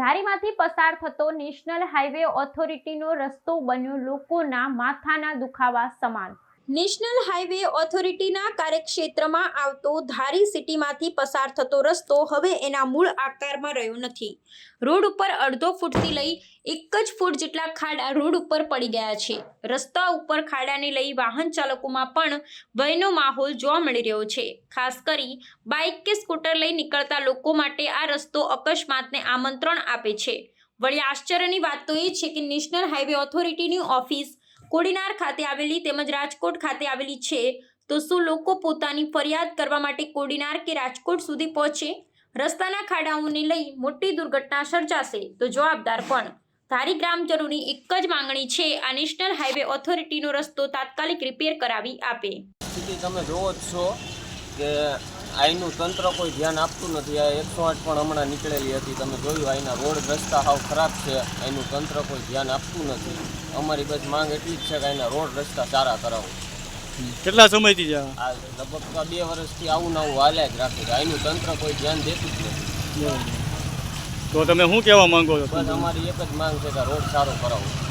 ધારીમાંથી પસાર થતો national highway ઓથોરિટીનો રસ્તો બન્યો લોકોના માથાના દુખાવા સમાન. નેશનલ હાઈવે ઓથોરિટીના કાર્યક્ષેત્રમાં આવતો ધારી સિટીમાંથી પસાર થતો રસ્તો હવે એના મૂળ આકારમાં રહ્યો નથી. રોડ ઉપર અડધો ફૂટથી લઈ એક જ ફૂટ જેટલા ખાડા રોડ ઉપર પડી ગયા છે. રસ્તા ઉપર ખાડાને લઈ વાહન ચાલકોમાં પણ ભયનો માહોલ જોવા મળી રહ્યો છે. ખાસ કરી બાઇક કે સ્કૂટર લઈ નીકળતા લોકો માટે આ રસ્તો અકસ્માતને આમંત્રણ આપે છે. વળી આશ્ચર્યની વાત તો એ છે કે નેશનલ હાઈવે ઓથોરિટીની ઓફિસ કોડીનાર ખાતે આવેલી તેમજ રાજકોટ ખાતે આવેલી છે. તો શું લોકો પોતાની ફરિયાદ કરવા માટે કોડીનાર કે રાજકોટ સુધી પહોંચે? રસ્તાના ખાડાઓને લઈ મોટી દુર્ઘટના સર્જાશે. તો જવાબદાર પણ ધારી ગ્રામજનોની એક જ માંગણી છે. આ નેશનલ હાઈવે ઓથોરિટીનો રસ્તો તાત્કાલિક રિપેર કરાવી આપે. તમે જોવો છો કે અહીંનું તંત્ર કોઈ ધ્યાન આપતું નથી. આ એકસો આઠ પણ હમણાં નીકળેલી હતી. તમે જોયું અહીંના રોડ રસ્તા હાવ ખરાબ છે. અહીંનું તંત્ર કોઈ ધ્યાન આપતું નથી. અમારી બસ માંગ એટલી જ છે કે અહીંના રોડ રસ્તા સારા કરાવો. કેટલા સમયથી છે આ? લગભગ બે વર્ષથી આવું ને આવું હાલ્યા જ રાખે છે. અહીંનું તંત્ર કોઈ ધ્યાન દેતું જ નથી. તો તમે શું કહેવા માંગો છો? બસ અમારી એક જ માંગ છે કે રોડ સારો કરાવો.